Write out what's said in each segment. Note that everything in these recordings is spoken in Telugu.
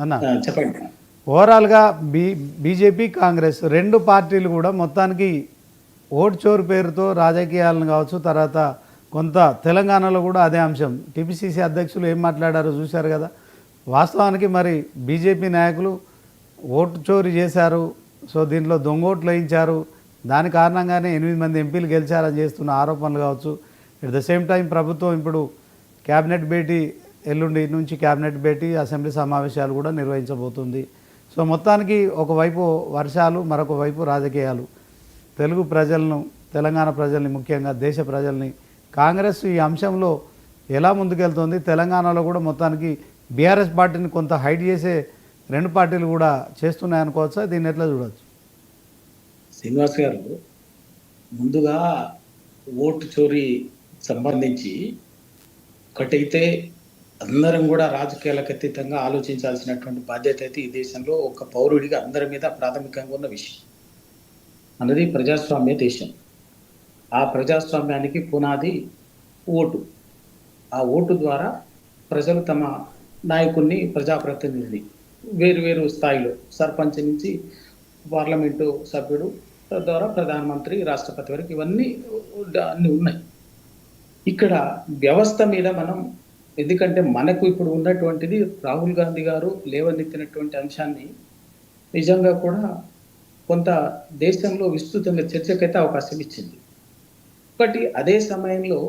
అన్న. చెప్పండి. ఓవరాల్గా బీ బీజేపీ కాంగ్రెస్ రెండు పార్టీలు కూడా మొత్తానికి ఓట్ చోరు పేరుతో రాజకీయాలను కావచ్చు తర్వాత కొంత తెలంగాణలో కూడా అదే అంశం. టీపీసీసీ అధ్యక్షులు ఏం మాట్లాడారో చూశారు కదా. వాస్తవానికి మరి బీజేపీ నాయకులు ఓటు చోరీ చేశారు సో దీంట్లో దొంగోట్లు వేయించారు. దాని కారణంగానే ఎనిమిది మంది ఎంపీలు గెలిచారని చేస్తున్న ఆరోపణలు కావచ్చు. ఎట్ ద సేమ్ టైం ప్రభుత్వం ఇప్పుడు క్యాబినెట్ భేటీ ఎల్లుండి నుంచి క్యాబినెట్ భేటీ అసెంబ్లీ సమావేశాలు కూడా నిర్వహించబోతుంది. సో మొత్తానికి ఒకవైపు వర్షాలు మరొక వైపు రాజకీయాలు. తెలుగు ప్రజలను తెలంగాణ ప్రజల్ని ముఖ్యంగా దేశ ప్రజల్ని. కాంగ్రెస్ ఈ అంశంలో ఎలా ముందుకెళ్తుంది? తెలంగాణలో కూడా మొత్తానికి బీఆర్ఎస్ పార్టీని కొంత హైడ్ చేసే రెండు పార్టీలు కూడా చేస్తున్నాయనుకోవచ్చా దీన్ని ఎట్లా చూడవచ్చు శ్రీనివాస్ గారు ముందుగా ఓటు చోరీ సంబంధించి ఒకటైతే అందరం కూడా రాజకీయాలకు అతీతంగా ఆలోచించాల్సినటువంటి బాధ్యత అయితే ఈ దేశంలో ఒక పౌరుడిగా అందరి మీద ప్రాథమికంగా ఉన్న విషయం. అన్నది ప్రజాస్వామ్య దేశం. ఆ ప్రజాస్వామ్యానికి పునాది ఓటు. ఆ ఓటు ద్వారా ప్రజలు తమ నాయకుడిని ప్రజాప్రతినిధిని వేరు వేరు స్థాయిలో సర్పంచ్ నుంచి పార్లమెంటు సభ్యుడు ద్వారా ప్రధానమంత్రి రాష్ట్రపతి వరకు ఇవన్నీ అన్నీ ఉన్నాయి. ఇక్కడ వ్యవస్థ మీద మనం ఎందుకంటే మనకు ఇప్పుడు ఉన్నటువంటిది రాహుల్ గాంధీ గారు లేవనెత్తినటువంటి అంశాన్ని నిజంగా కూడా కొంత దేశంలో విస్తృతంగా చర్చకైతే అవకాశం ఇచ్చింది. ఒకటి అదే సమయంలో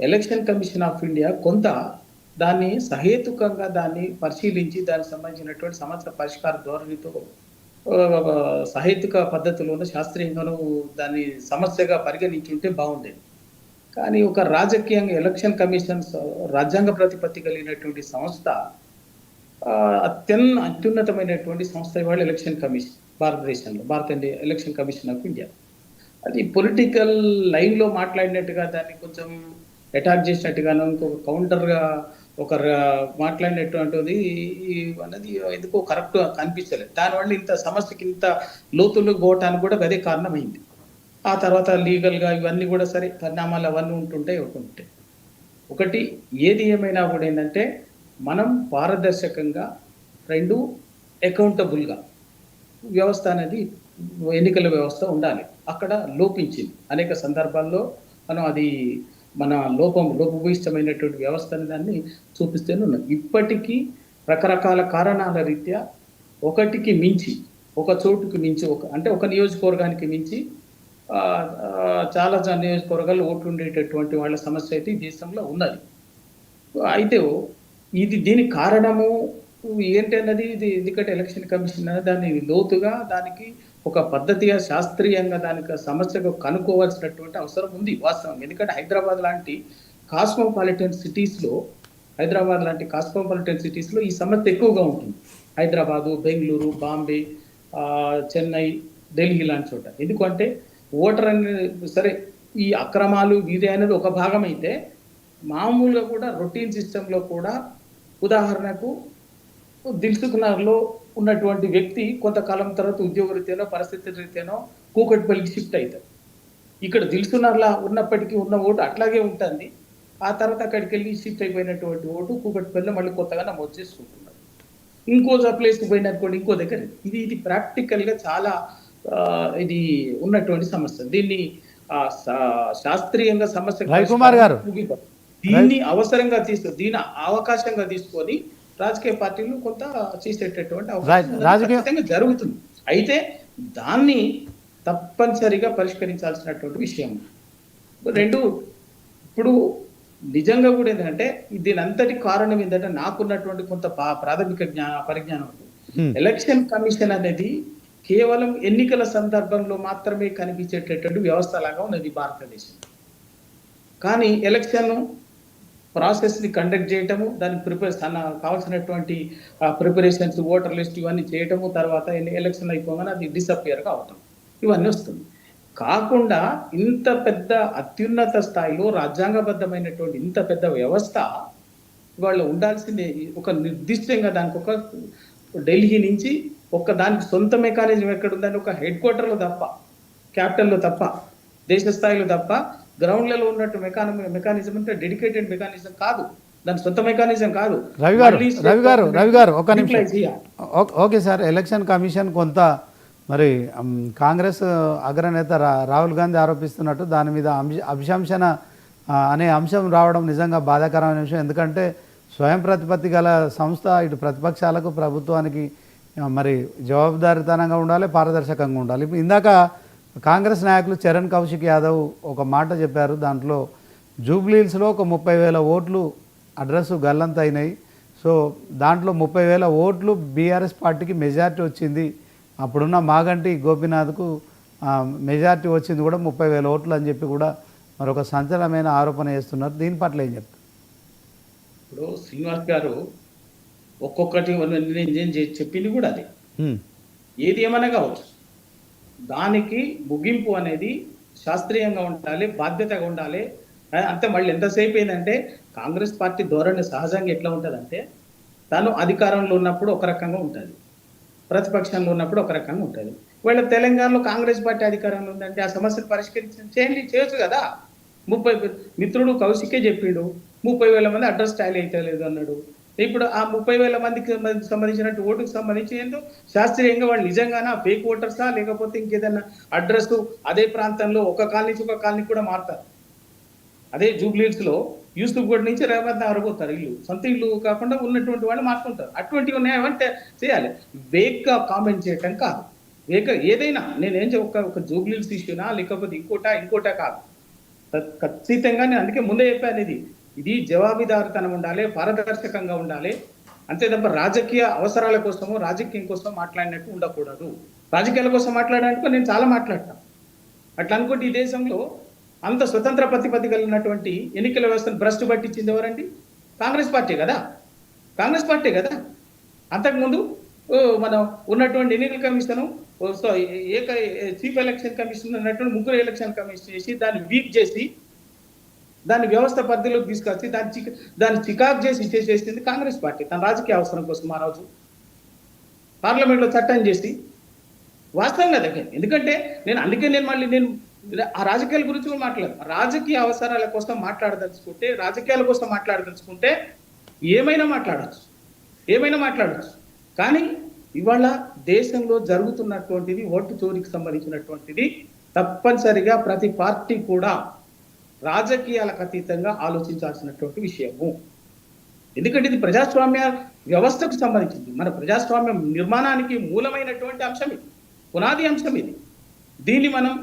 ఎలక్షన్ కమిషన్ ఆఫ్ ఇండియా కొంత దాన్ని సహేతుకంగా దాన్ని పరిశీలించి దానికి సంబంధించినటువంటి సమస్య పరిష్కార ధోరణితో సహేతుక పద్ధతిలోనూ శాస్త్రీయంగానూ దాన్ని సమస్యగా పరిగణించుంటే బాగుండేది. కానీ ఒక రాజకీయంగా ఎలక్షన్ కమిషన్ రాజ్యాంగ ప్రతిపత్తి కలిగినటువంటి సంస్థ అత్యన్ అత్యున్నతమైనటువంటి సంస్థ ఇవాళ ఎలక్షన్ కమిషన్ భారతదేశంలో భారత India election commission of India అది పొలిటికల్ లైన్లో మాట్లాడినట్టుగా దాన్ని కొంచెం అటాక్ చేసినట్టుగాను ఇంకొక కౌంటర్గా ఒక మాట్లాడినటువంటిది అన్నది ఎందుకో కరెక్ట్ కనిపించలేదు. దానివల్ల ఇంత సమస్యకి ఇంత లోతులు పోవటానికి కూడా అదే కారణమైంది. ఆ తర్వాత లీగల్గా ఇవన్నీ కూడా సరే పరిణామాలు అవన్నీ ఉంటుంటాయి ఒకటి ఉంటాయి ఒకటి ఏది ఏమైనా కూడా ఏంటంటే మనం పారదర్శకంగా రెండు అకౌంటబుల్గా వ్యవస్థ అనేది ఎన్నికల వ్యవస్థ ఉండాలి. అక్కడ లోపించింది. అనేక సందర్భాల్లో మనం అది మన లోపం లోపభూయిష్టమైనటువంటి వ్యవస్థని దాన్ని చూపిస్తూనే ఉన్నాం. ఇప్పటికీ రకరకాల కారణాల రీత్యా ఒకటికి మించి ఒక చోటుకి మించి ఒక అంటే ఒక నియోజకవర్గానికి మించి చాలా నియోజకవర్గాల్లో ఓట్లు ఉండేటటువంటి వాళ్ళ సమస్య అయితే ఈ దేశంలో ఉన్నది. అయితే ఇది దీని కారణము ఏంటన్నది ఇది ఎందుకంటే ఎలక్షన్ కమిషన్ అనేది దాన్ని లోతుగా దానికి ఒక పద్ధతిగా శాస్త్రీయంగా దానికి సమస్యకు కనుక్కోవాల్సినటువంటి అవసరం ఉంది వాస్తవం. ఎందుకంటే హైదరాబాద్ లాంటి కాస్మోపాలిటన్ సిటీస్లో హైదరాబాద్ లాంటి కాస్మోపాలిటన్ సిటీస్లో ఈ సమస్య ఎక్కువగా ఉంటుంది. హైదరాబాదు బెంగళూరు బాంబే చెన్నై ఢిల్లీ లాంటి చోట. ఎందుకంటే ఓటర్ అనేది సరే ఈ అక్రమాలు వీరే అనేది ఒక భాగం అయితే మామూలుగా కూడా రొటీన్ సిస్టంలో కూడా ఉదాహరణకు దిల్సుకునర్లో ఉన్నటువంటి వ్యక్తి కొంతకాలం తర్వాత ఉద్యోగ రీత్యానో పరిస్థితి రీత్యానో కూకట్పల్లికి షిఫ్ట్ అవుతారు ఇక్కడ దిల్సునర్లా ఉన్నప్పటికీ ఉన్న ఓటు అట్లాగే ఉంటుంది. ఆ తర్వాత అక్కడికి వెళ్ళి షిఫ్ట్ అయిపోయినటువంటి ఓటు కూకట్పల్లిలో మళ్ళీ కొత్తగా నమోదు చేసుకుంటున్నారు ఇంకో ప్లేస్కి పోయిననుకోండి ఇంకో దగ్గర ఇది ఇది ప్రాక్టికల్గా చాలా ఇది ఉన్నటువంటి సమస్య. దీన్ని శాస్త్రీయంగా సమస్య గారు. దీన్ని అవసరంగా తీసు దీని అవకాశంగా తీసుకొని రాజకీయ పార్టీలు కొంత చేసేటటువంటి అవకాశం జరుగుతుంది. అయితే దాన్ని తప్పనిసరిగా పరిష్కరించాల్సినటువంటి విషయం. రెండు ఇప్పుడు నిజంగా కూడా ఏంటంటే దీని అంతటి కారణం ఏంటంటే నాకున్నటువంటి కొంత ప్రాథమిక జ్ఞా పరిజ్ఞానం. ఎలక్షన్ కమిషన్ అనేది కేవలం ఎన్నికల సందర్భంలో మాత్రమే కనిపించేటటువంటి వ్యవస్థ లాగా ఉన్నది భారతదేశం. కానీ ఎలక్షన్ ప్రాసెస్ని కండక్ట్ చేయటము దాని ప్రిపేర్ కావాల్సినటువంటి ప్రిపరేషన్స్ ఓటర్ లిస్ట్ ఇవన్నీ చేయటము తర్వాత ఎలక్షన్ అయిపోగానే అది డిసపియర్ కావటం ఇవన్నీ వస్తుంది. కాకుండా ఇంత పెద్ద అత్యున్నత స్థాయిలో రాజ్యాంగబద్ధమైనటువంటి ఇంత పెద్ద వ్యవస్థ వాళ్ళు ఉండాల్సిందే. ఒక నిర్దిష్టంగా దానికి ఒక ఢిల్లీ నుంచి ఒక దానికి సొంత మెకానిజం ఎక్కడ ఉందని ఒక హెడ్ క్వార్టర్లో తప్ప క్యాపిటల్లో తప్ప దేశ స్థాయిలో తప్ప గ్రౌండ్లలో ఉన్నట్టు మెకానిజం మెకానిజం అంటే డెడికేటెడ్ మెకానిజం కాదు. దాని సొంత మెకానిజం కాదు. రవి గారు రవి గారు రవి గారు ఒక నిమిషం. ఓకే సార్ ఎలక్షన్ కమిషన్ కొంత మరి కాంగ్రెస్ అగ్రనేత రాహుల్ గాంధీ ఆరోపిస్తున్నట్టు దాని మీద అభిశంసన అనే అంశం రావడం నిజంగా బాధాకరమైన విషయం. ఎందుకంటే స్వయం ప్రతిపత్తి గల సంస్థ ఇటు ప్రతిపక్షాలకు ప్రభుత్వానికి మరి జవాబుదారితనంగా ఉండాలి పారదర్శకంగా ఉండాలి. ఇప్పుడు ఇందాక కాంగ్రెస్ నాయకులు చరణ్ కౌశిక్ యాదవ్ ఒక మాట చెప్పారు దాంట్లో జూబ్లీహిల్స్లో ఒక ముప్పై వేల ఓట్లు అడ్రస్ గల్లంత అయినాయి. సో దాంట్లో ముప్పై వేల ఓట్లు బీఆర్ఎస్ పార్టీకి మెజార్టీ వచ్చింది. అప్పుడున్న మాగంటి గోపీనాథ్కు మెజార్టీ వచ్చింది కూడా ముప్పై వేల ఓట్లు అని చెప్పి కూడా మరొక సంచలనమైన ఆరోపణ చేస్తున్నారు. దీని పట్ల ఏం చెప్తారు? ఇప్పుడు శ్రీనివాస్ గారు ఒక్కొక్కటి నేను చెప్పింది కూడా అది. ఏది ఏమైనా కావచ్చు. దానికి ముగింపు అనేది శాస్త్రీయంగా ఉండాలి బాధ్యతగా ఉండాలి. అంతే మళ్ళీ ఎంతసేపు ఏంటంటే కాంగ్రెస్ పార్టీ ధోరణి సహజంగా ఎట్లా ఉంటుందంటే తాను అధికారంలో ఉన్నప్పుడు ఒక రకంగా ఉంటుంది. ప్రతిపక్షంలో ఉన్నప్పుడు ఒక రకంగా ఉంటుంది. వీళ్ళ తెలంగాణలో కాంగ్రెస్ పార్టీ అధికారంలో ఉందంటే ఆ సమస్యను పరిష్కరించి చేయండి చేయొచ్చు కదా. ముప్పై మిత్రుడు కౌశికే చెప్పిండు ముప్పై వేల మంది అడ్రస్ టాలీ అయితే లేదు అన్నాడు. ఇప్పుడు ఆ ముప్పై వేల మందికి సంబంధించినట్టు ఓటుకు సంబంధించి ఏందో శాస్త్రీయంగా వాళ్ళు నిజంగానా ఫేక్ ఓటర్సా లేకపోతే ఇంకేదన్నా అడ్రస్ అదే ప్రాంతంలో ఒక కాలనీ నుంచి ఒక కాలనీ కూడా మారుతారు. అదే జూబ్లీస్లో యూసుఫ్ నుంచి రేవంత్ నగర్ పోతారు ఇల్లు. సొంత ఇల్లు కాకుండా ఉన్నటువంటి వాళ్ళు మార్చుకుంటారు. అటువంటివి ఉన్నాయంటే చేయాలి. వేగ్గా కామెంట్ చేయటం కాదు. వేగ ఏదైనా నేనేం ఒక ఒక జూబ్లీస్ ఇష్యూనా లేకపోతే ఇంకోటా? ఇంకోటా కాదు. ఖచ్చితంగా నేను అందుకే ముందే చెప్పాను ఇది. ఇది జవాబుదారితనం ఉండాలి పారదర్శకంగా ఉండాలి. అంతే తప్ప రాజకీయ అవసరాల కోసము రాజకీయం కోసం మాట్లాడినట్టు ఉండకూడదు. రాజకీయాల కోసం మాట్లాడడానికి నేను చాలా మాట్లాడతాను. అట్లా అనుకుంటే ఈ దేశంలో అంత స్వతంత్ర ప్రతిపత్తి కలిగినటువంటి ఎన్నికల వ్యవస్థను భ్రష్టు పట్టించింది ఎవరండి? కాంగ్రెస్ పార్టీ కదా. కాంగ్రెస్ పార్టీ కదా. అంతకుముందు మనం ఉన్నటువంటి ఎన్నికల కమిషన్ ఏక చీఫ్ ఎలక్షన్ కమిషన్ ఉన్నటువంటి ముగ్గురు ఎలక్షన్ కమిషన్ చేసి దాన్ని వీక్ చేసి దాన్ని వ్యవస్థ పరిధిలోకి తీసుకొచ్చి దాన్ని చిక దాన్ని చికాకు చేసి ఇచ్చేసేసింది కాంగ్రెస్ పార్టీ. తన రాజకీయ అవసరం కోసం ఆ రోజు పార్లమెంట్లో చట్టం చేసి వాస్తవంగా దగ్గర ఎందుకంటే నేను అందుకే నేను మళ్ళీ నేను ఆ రాజకీయాల గురించి కూడా మాట్లాడదు రాజకీయ అవసరాల కోసం మాట్లాడదలుచుకుంటే రాజకీయాల కోసం మాట్లాడదలుచుకుంటే ఏమైనా మాట్లాడచ్చు. ఏమైనా మాట్లాడచ్చు. కానీ ఇవాళ దేశంలో జరుగుతున్నటువంటిది ఓటు చోరీకి సంబంధించినటువంటిది తప్పనిసరిగా ప్రతి పార్టీ కూడా రాజకీయాలకు అతీతంగా ఆలోచించాల్సినటువంటి విషయము. ఎందుకంటే ఇది ప్రజాస్వామ్య వ్యవస్థకు సంబంధించింది. మన ప్రజాస్వామ్య నిర్మాణానికి మూలమైనటువంటి అంశం ఇది. పునాది అంశం ఇది. దీన్ని మనం